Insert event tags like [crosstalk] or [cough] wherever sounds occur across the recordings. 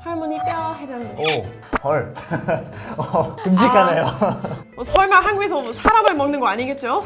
할머니 뼈 해장국. 오, 헐. [laughs] 어, 끔찍하네요. 뭐 설마 한국에서 뭐 사람을 먹는 거 아니겠죠?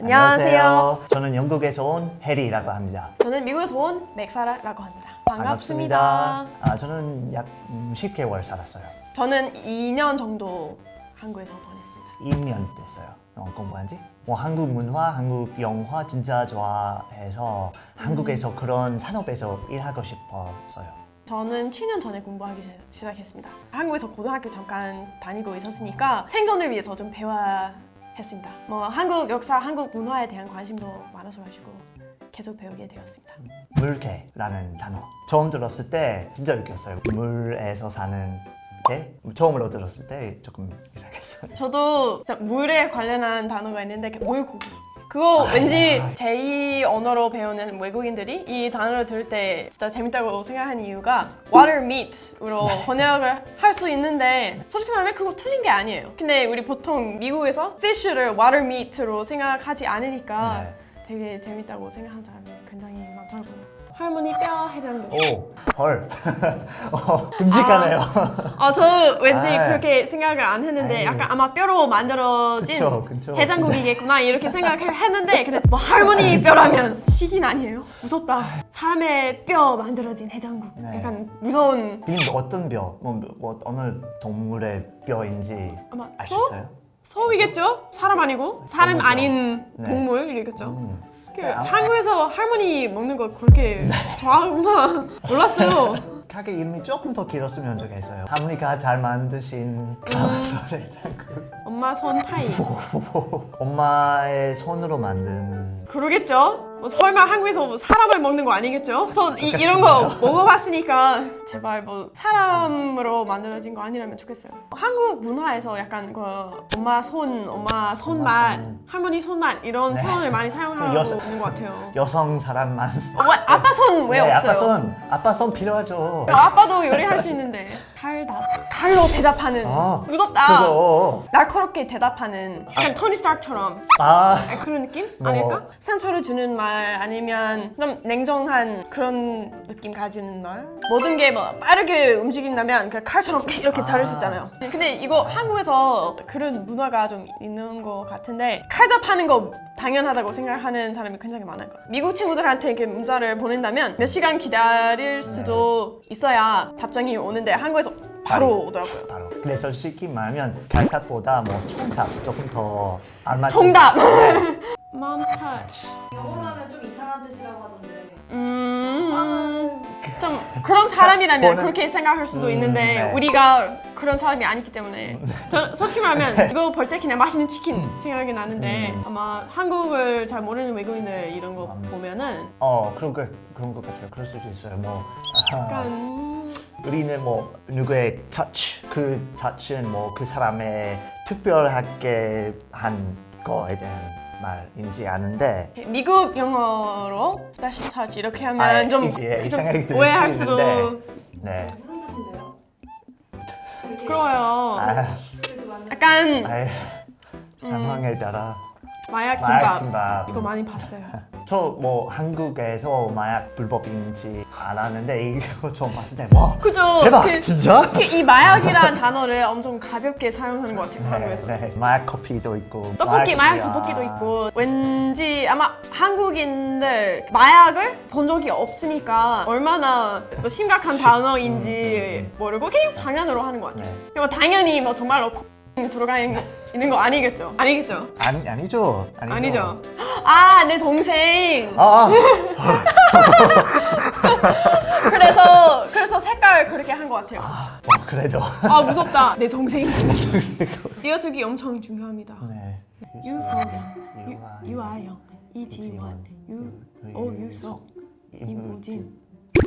안녕하세요. 저는 영국에서 온 해리라고 합니다. 저는 미국에서 온 맥사라라고 합니다. 반갑습니다. 아, 저는 약 음, 10개월 살았어요. 저는 2년 정도 한국에서 보냈습니다. 2년 됐어요. 어, 공부한 지. 뭐 한국 문화, 한국 영화 진짜 좋아해서 한국에서 그런 산업에서 일하고 싶었어요. 저는 7년 전에 공부하기 시- 시작했습니다. 한국에서 고등학교 잠깐 다니고 있었으니까 생존을 위해서 좀 배워야 했습니다. 뭐 한국 역사, 한국 문화에 대한 관심도 많아서 가지고 계속 배우게 되었습니다. 물개라는 단어 처음 들었을 때 진짜 웃겼어요. 물에서 사는 개 처음으로 들었을 때 조금 이상했어요. [laughs] 저도 진짜 물에 관련한 단어가 있는데 그 물고기. 그거 왠지 아. 제2 언어로 배우는 외국인들이 이 단어를 들을 때 진짜 재밌다고 생각하는 이유가 water meat으로 네. [laughs] 번역을 할 수 있는데 솔직히 말하면 그거 틀린 게 아니에요. 근데 우리 보통 미국에서 fish를 water meat로 생각하지 않으니까 네. 되게 재밌다고 생각하는 사람 할머니 뼈 해장국. 오, 헐. [laughs] 어, 끔찍하네요. 아, 저 왠지 아. 그렇게 생각을 안 했는데 아이. 약간 아마 뼈로 만들어진 그쵸, 그쵸. 해장국이겠구나 이렇게 생각했는데 근데 뭐 할머니 뼈라면 식인 아니에요? 무섭다. 사람의 뼈 만들어진 해장국. 네. 약간 무서운 이게 어떤 뼈? 뭐, 뭐 어느 동물의 뼈인지 아마 소? 아셨어요? 소이겠죠? 사람 아니고 사람 동물이죠. 아닌 네. 동물이겠죠. 음. 그 네, 아- 한국에서 할머니 먹는 거 그렇게 좋아하구나 몰랐어요. 가게 이름이 조금 더 길었으면 좋겠어요. 할머니가 잘 만드신 가마솥의 장국. 엄마 손 타이. [laughs] 엄마의 손으로 만든 그러겠죠? 뭐 설마 한국에서 뭐 사람을 먹는 거 아니겠죠? 저 이, 이런 거 먹어봤으니까 제발 뭐 사람으로 만들어진 거 아니라면 좋겠어요. 한국 문화에서 약간 그 엄마 손, 엄마 손맛, 손. 할머니 손맛 이런 네. 표현을 많이 사용하고 여성- 있는 것 같아요. 여성 사람만. 어, 왜, 아빠 손 왜 네, 없어요? 아빠 손, 아빠 손 필요하죠. 어, 아빠도 요리할 수 있는데 칼답 칼로 대답하는 아, 무섭다. 그거. 날카롭게 대답하는 약간 토니 스타크처럼 아, 아, 그런 느낌? 뭐. 아닐까? 상처를 주는 말 아니면 좀 냉정한 그런 느낌 가지는 말? 모든 게 뭐 빠르게 움직인다면 그 칼처럼 [laughs] 이렇게 자를 수 아. 있잖아요. 근데 이거 한국에서 그런 문화가 좀 있는 것 같은데 칼답하는 거 당연하다고 생각하는 사람이 굉장히 많아요. 미국 친구들한테 이렇게 문자를 보낸다면 몇 시간 기다릴 수도 있어야 답장이 오는데 한국에서 바로 오더라고요. 바로. 근데 솔직히 말하면 갈탑보다 뭐 총탑 조금 더 알맞은. 정답! 네. [laughs] Mom's touch. 영어로 하면 좀 이상한 뜻이라고 하던데. 음, 좀 그런 사람이라면 보는- 그렇게 생각할 수도 음, 있는데 네. 우리가 그런 사람이 아니기 때문에 저 솔직히 말하면 이거 볼 때 그냥 맛있는 치킨 생각이 나는데 음. 아마 한국을 잘 모르는 외국인들 이런 거 음. 보면은 어, 그런 거 그런 것 같아요. 그럴 수도 있어요. 뭐 아, 약간 우리는 뭐 누구의 touch 그 touch는 뭐 그 사람의 특별하게 한 거에 대한 말인지 아는데 미국 영어로 special touch 이렇게 하면 아, 좀, 이- 예, 좀 이상하게 들릴 [laughs] 오해할 수 수도 있는데. 네. 무슨 뜻인데요? 그러요. 아, 그렇게 맞는 약간 아이, 상황에 따라 마약 마약 김밥 김밥. 이거 많이 봤어요. 저 뭐 한국에서 마약 불법인지 알았는데 이거 좀 봤을 때 와. 그죠? 대박 그- 진짜? 특히 이 마약이라는 단어를 엄청 가볍게 사용하는 것 같아요 네, 한국에서. 네. 마약 커피도 있고 떡볶이 마약 마약이야. 떡볶이도 있고 왠지 아마 한국인들 마약을 본 적이 없으니까 얼마나 뭐 심각한 단어인지 모르고 그냥 장난으로 하는 것 같아요. 네. 당연히 뭐 정말로 들어가 있는 거, 있는 거 아니겠죠? 아니겠죠? 아니 아니죠 아니죠 아니죠? 아 내 동생. 아, [laughs] 그래서 그래서 색깔 그렇게 한 것 같아요. 아 어, 그래도 아 무섭다. 내 동생. [laughs] 띄어쓰기 엄청 중요합니다. 네. 유서영, 유- 유아영, 이지원, 유, 오 유석, 이무진.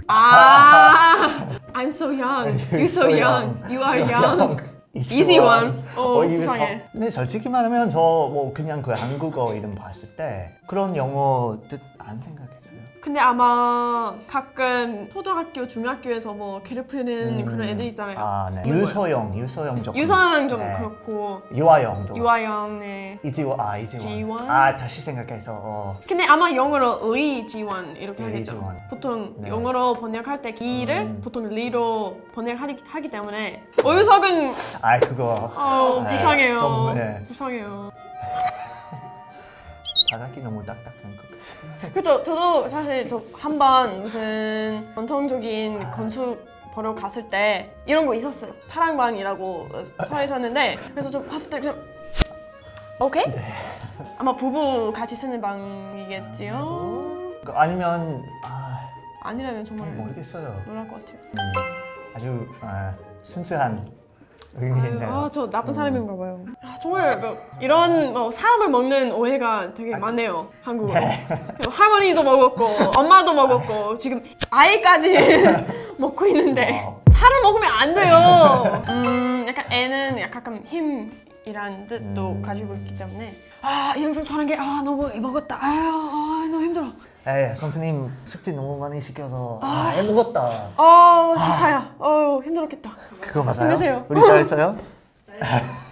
아, I'm so young. [laughs] You're so young. You are young. Easy one. 어, 이거 이상해. 서- 근데 솔직히 말하면 저 뭐 그냥 그 한국어 이름 봤을 때 그런 영어 뜻 안 생각했어요. 근데 아마 가끔 초등학교, 중학교에서 뭐 괴롭히는 음, 그런 애들 있잖아요. 아, 네. 이거 유소영, 유소영 조금. 유서양 좀 네. 그렇고 유아영도. 유아영 네. 이지원, 아 이지원. 지원? 아 다시 생각해서 어. 근데 아마 영어로 의 지원 이렇게 의 하겠죠. 지원. 보통 네. 영어로 번역할 때 기를 음. 보통 리로 번역하기 하기 때문에 어유석은 아 그거 어, 네, 불쌍해요. 좀, 네. 불쌍해요. 바닥이 너무 딱딱한 거. 그렇죠. 저도 사실 저 한 번 무슨 전통적인 건축 보러 갔을 때 이런 거 있었어요. 사랑방이라고 서 있었는데 그래서 좀 봤을 때좀 오케이? 아마 부부 같이 쓰는 방이겠지요. 그 아니면 아 아니라면 정말 모르겠어요. 놀랄 것 같아요. 음, 아주 아, 순수한 의미인데요. 아, 저 나쁜 사람인가 봐요. 아, 정말 뭐 이런 뭐 사람을 먹는 오해가 되게 많네요. 한국어. 할머니도 먹었고 엄마도 먹었고 지금 아이까지 [laughs] 먹고 있는데 와우. 살을 먹으면 안 돼요. 음, 약간 애는 약간 힘이란 뜻도 음. 가지고 있기 때문에 아, 이 영상 촬는 게 아, 너무 먹었다. 아, 아, 너무 힘들어. 에 선생님 숙제 너무 많이 시켜서 아, 해먹었다. 아, 싫다야. 어, 힘들었겠다. 그거 맞아요? 힘내세요. 우리 잘했어요? [laughs]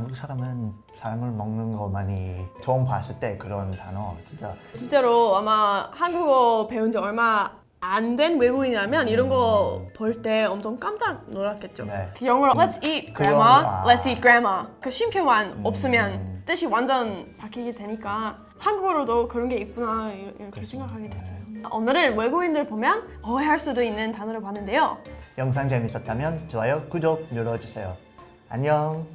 한국 사람은 사람을 먹는 거 많이 처음 봤을 때 그런 단어 진짜 진짜로 아마 한국어 배운 지 얼마 안 된 외국인이라면 이런 거 볼 때 엄청 깜짝 놀랐겠죠. 네. 그 영어로 Let's eat 그런 grandma, 거, 아. Let's eat grandma. 그 쉼표만 음. 없으면 뜻이 완전 바뀌게 되니까 한국어로도 그런 게 있구나 이- 이렇게 그렇죠. 생각하게 됐어요. 오늘은 외국인들 보면 오해할 수도 있는 단어를 봤는데요. 영상 재밌었다면 좋아요, 구독 눌러주세요. 안녕.